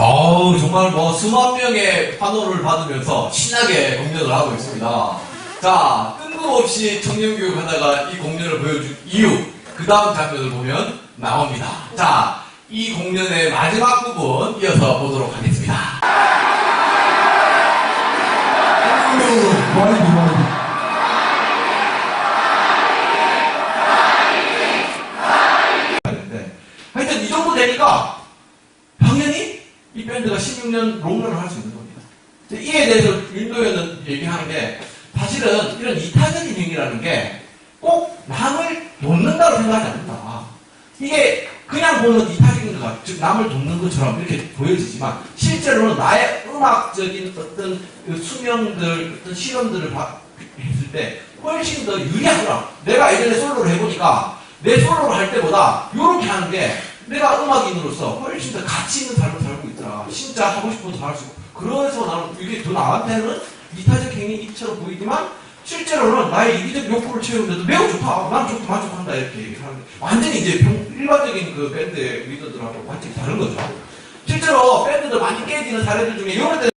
어우, 정말 뭐 수만 명의 환호를 받으면서 신나게 공연을 하고 있습니다. 자, 뜬금없이 청년교육 하다가 이 공연을 보여준 이유, 그 다음 장면을 보면 나옵니다. 자, 이 공연의 마지막 부분 이어서 보도록 하겠습니다. 하는데 하여튼 이 정도 되니까 당연히 이 밴드가 16년 롱런을 할 수 있는 겁니다. 이에 대해서 윤도현은 얘기하는 게 사실은 이런 이타적인 행위라는 게 꼭 남을 돕는다고 생각하지 않는다. 이게 그냥 보면 이타적인 것 같, 즉 남을 돕는 것처럼 이렇게 보여지지만 실제로는 나의 음악적인 어떤 그 수명들, 어떤 실험들을 봐- 했을 때 훨씬 더 유리하더라. 내가 예전에 솔로를 해보니까 내 솔로를 할 때보다 이렇게 하는 게 내가 음악인으로서 훨씬 더 가치 있는 삶을 살고 있더라. 진짜 하고 싶은 것도 할 수 있고. 그래서 나는 이게 더 나한테는 이타적 행위처럼 보이지만 실제로는 나의 이기적 욕구를 채우는데도 매우 좋다. 난 좋다, 만족한다. 이렇게 얘기를 하는데 완전히 이제 병- 일반적인 그 밴드의 리더들하고 완전히 다른 거죠. 실제로 밴드들 많이 깨지는 사례들 중에 이런 데